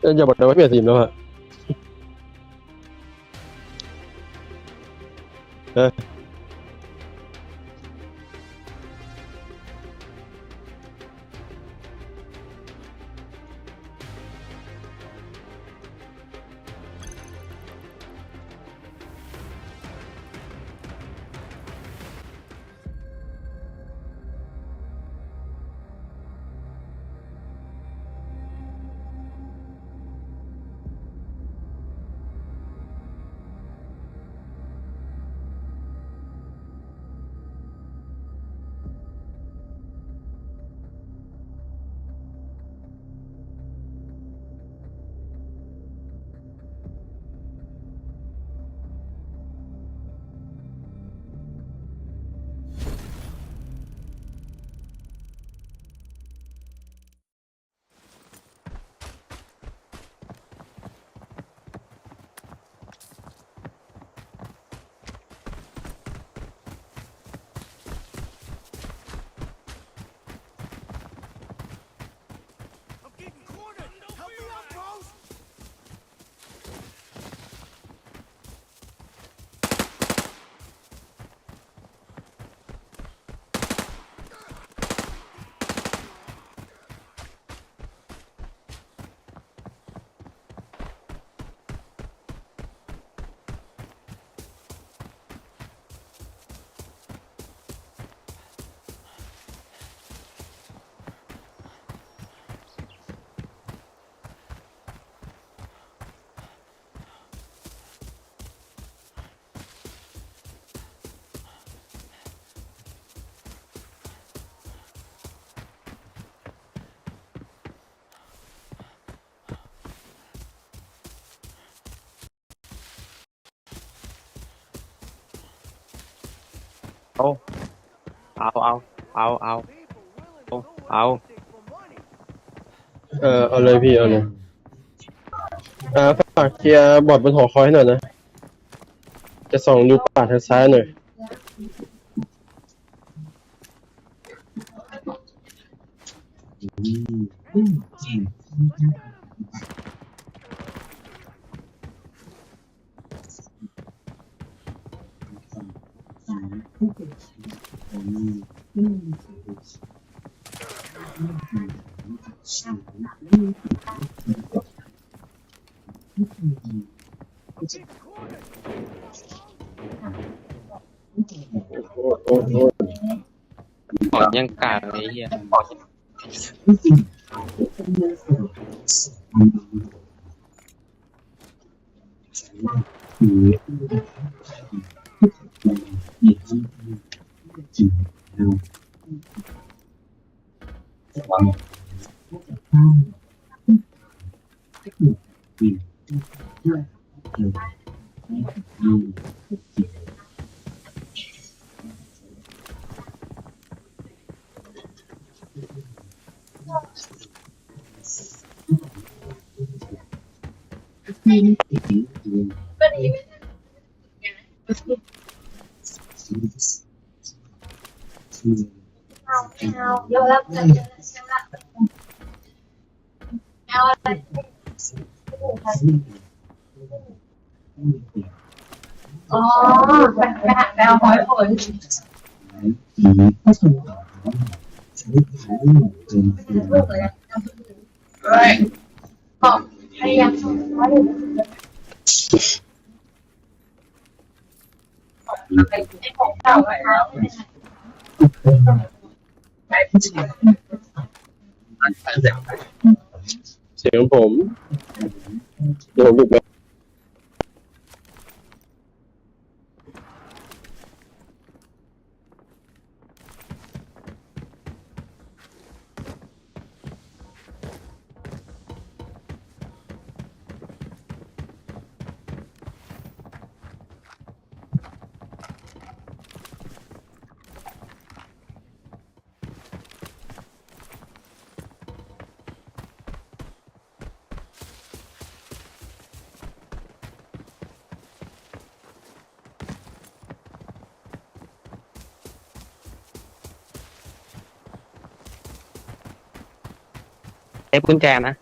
เอ้ยอย่าบอกนะว่าเปลี่ยนทีมแล้วอะเออ เอาเอา เอา เอา เอา เอา เออเอาเลยพี่เอาเลยอ่าฝากเคลียร์บอร์ดบนหอคอยให้หน่อยนะ จะส่องดูป่าทางซ้ายหน่อย ปอดยังกลางเลย ไอ้เฮียปอดเอาแล้วเงินเอาอะไรอ๋อไปไปหาไปเอาหอยผลลูกเลย บอกพยายามทำไว้ไปให้ของเก่าไปแล้วเสียงผมเดี๋ยวผมบิดไหม เอฟกุญแจนะ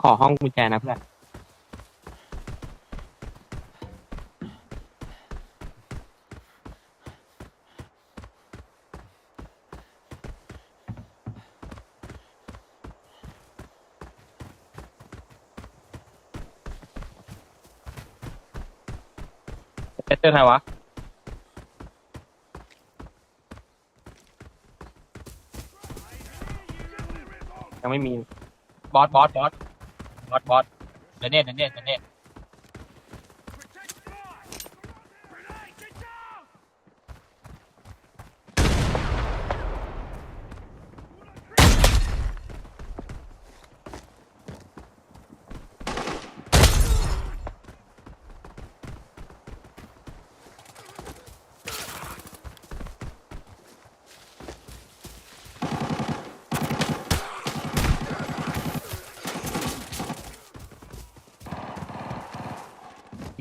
ขอห้องกุญแจนะเพื่อน เอสเตอใครวะ ยังไม่มี บอส บอส บอส บอส บอสเดนเน่เดนเน่เดนเน่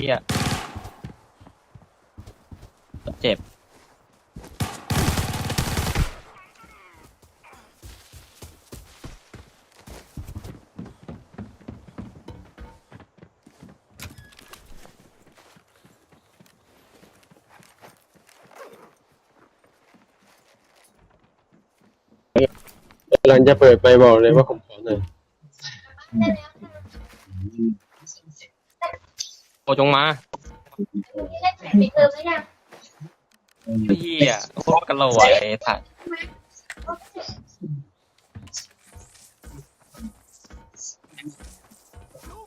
ฮียเจ็บ กำลังจะเปิดไปบอกเลยว่าผมข อหน่อยโอจงมาเล่นแข่งไปเติมหรือยังเฮียโคตรกระโหลกไอ้ถ่าย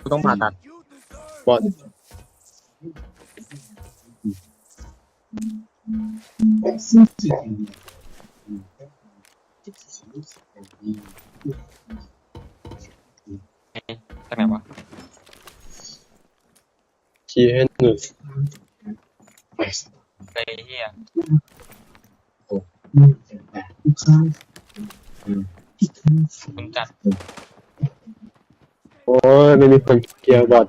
กูต้องผ่าตัดบอด ชี้ให้หน่อยไอ้เฮียคุณจัดโอ้ยไม่มีคนเกียร์บอด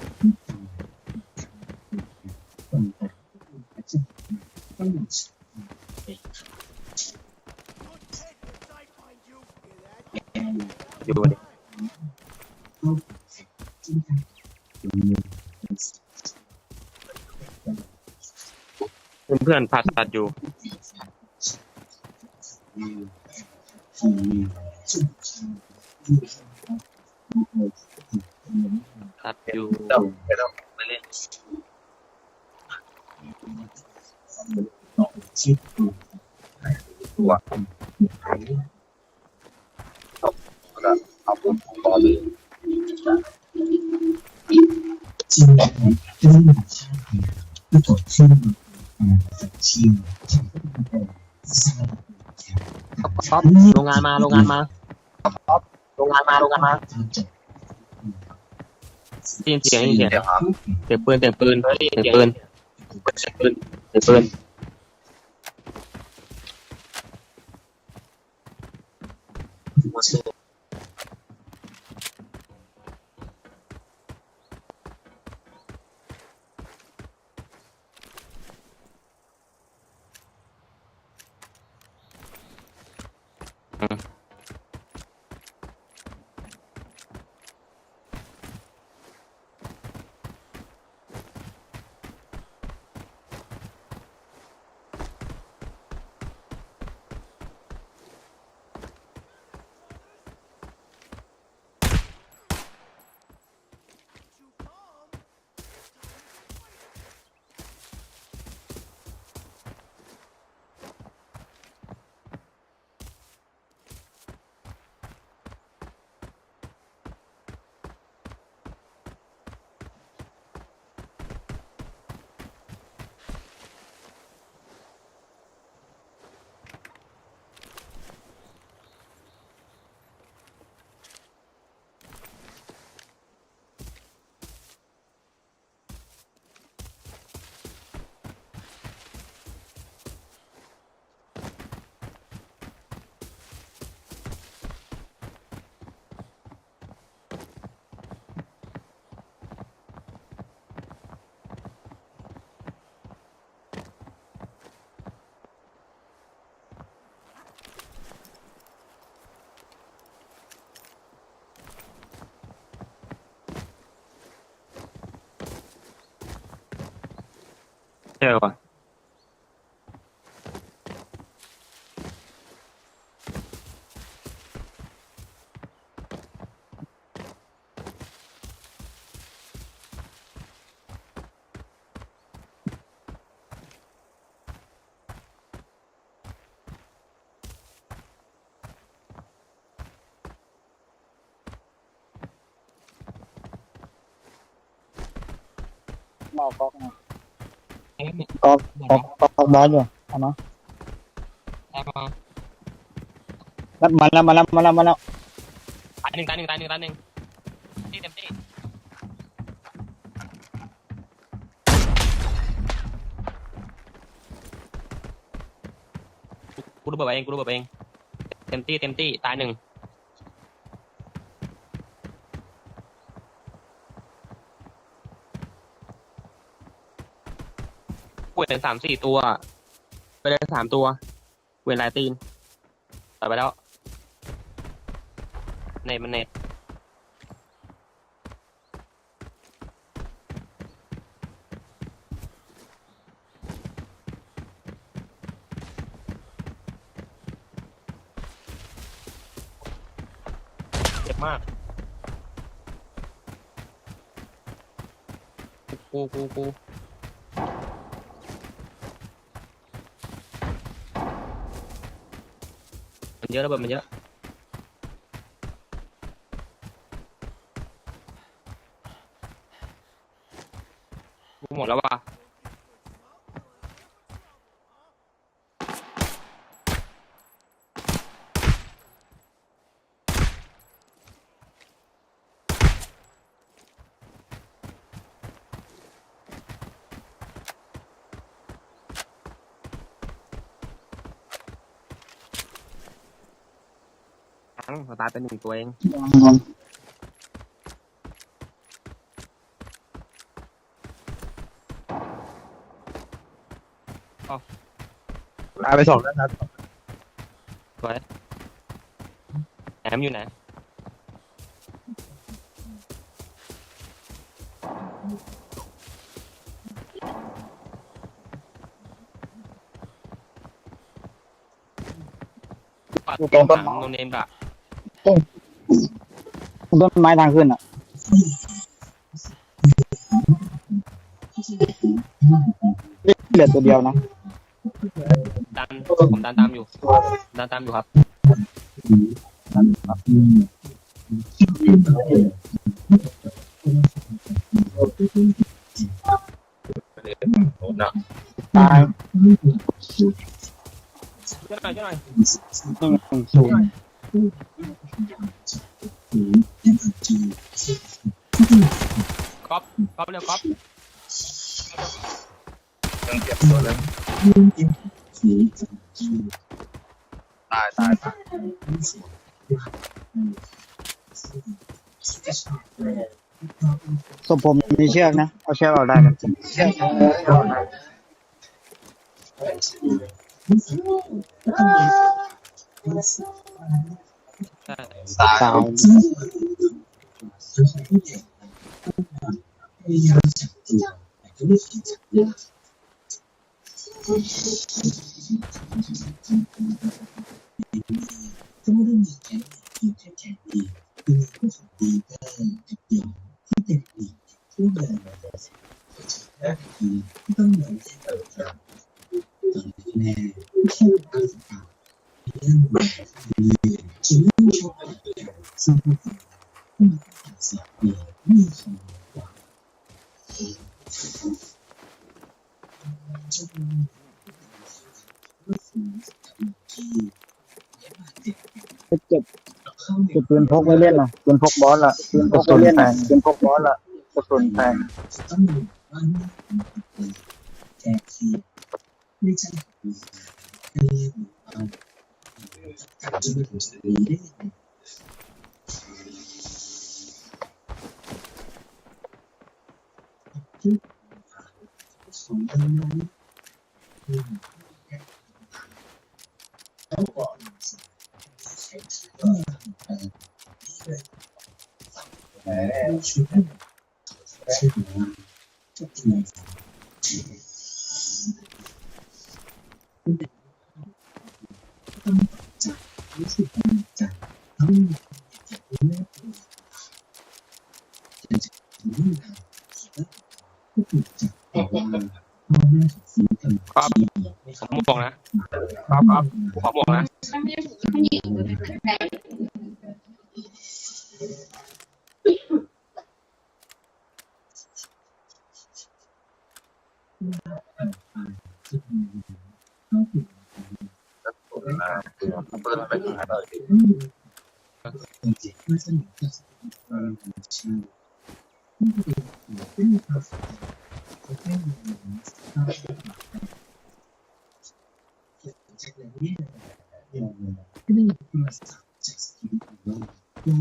อ ยู่ดิเพื่อนๆผ่าตัดอยู่ ก็ตรวจชื่อสัญชีพที่เป็นสร้างครับโรงงานมา โรงงานมาครับโรงงานมา โรงงานมาเสียงเสียงเสียงเสียงปืนเสียงปืนเสียงปืนเสียงปืนเสียงปืน Uh. เจ อว่ะเมาก๊อกนะก๊อกก๊อกกอกบอสอยู่เอามารับมาแล้วมาแล้วมาแล้วมาแล้วตายหนึ่งตายหนึ่งตายหนึ่งตายหนึ่งที่เต็มที่กูระเบิดเองกูระเบิดเองเต็มที่เต็มที่ตายหนึ่ง เห็นสามสี่ตัว ไปเลยสามตัว เวนลายตีนต่อไปแล้ว เน็ตมันเน็ตเจ็บมาก กูกูกู มันเยอะระเบิดมันเยอะ กูหมดแล้วว่ะ ทั้งสตาร์ทเป็นหนึ่งตัวเองตายไปสองแล้วครับสวยแอมอยู่ไหนปัดอยู่ตรงต้นถามโนเนมกะ ต้นไม้ทางขึ้นอะ เหลือตัวเดียวนะ ดันผมดันตามอยู่ ดันตามอยู่ครับตายช่วยหน่อยช่วยหน่อยหนึ่งศูนย์ ก๊อปก๊อปเร็วก๊อปตายตายตายศพผมมีเชือกนะ เอาเชือกออกได้นะใช่ตาย 就是一点，啊，一定要讲究，怎么讲究？出。 เก็บเก็บเก็บปืนพกไม่เล่นนะปืนพกบอสล่ะปืนพกไม่เล่นนะปืนพกบอสล่ะกระสุนแพงไม่ใช่ ครับผมบอกนะ ครับครับผมบอกนะ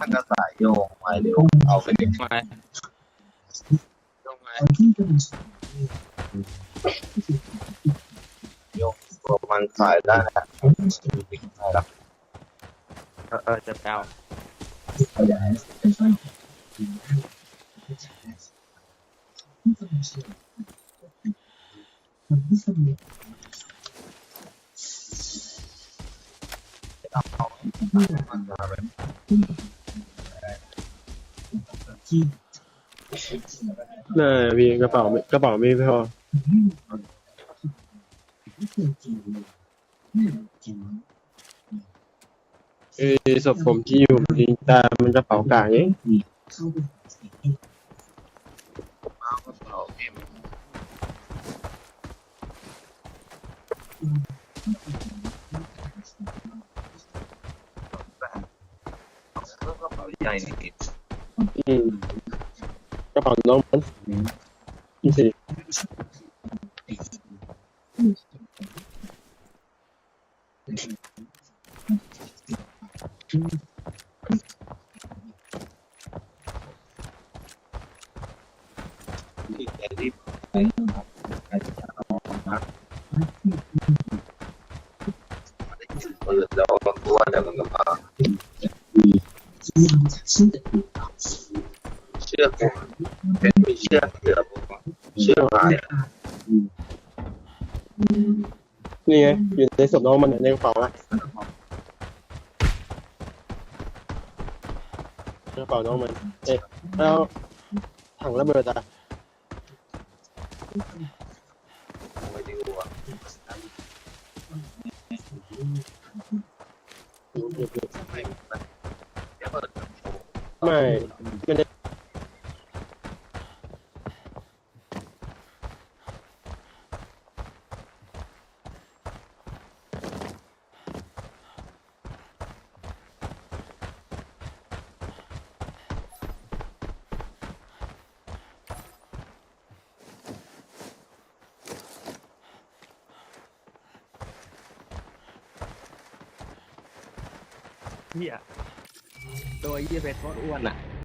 มันจะสายโยงไว้เร็วเอาไปเลย มาลงมา โยง ตัวมันสายได้นะเออเออจะแปลวน่าพี่กระเป๋าไม่กระเป๋าไม่พอ เออศพผมที่อยู่จริงตามันกระเป๋ากางเองโอเคกระเป๋าใหญ่นี่อืมกระเป๋าน้องมันนี่สิ ที่แกรีบไปใครจะเอานะเปิดแล้วก็ตัวเดี๋ยวมันก็มาเชือกเป็นมีเชือกเสือผมเชือกลาย นี่ไงอยู่ในศ พน้องมันในกระเป๋าอะกระเป๋าน้องมัน เอ๊ะแล้วถังระเบิดอะไปดูอะไม่เดี๋ยวเปิด ไม่ไม่ได้ ที่เป็นโคตรอ้วนอะ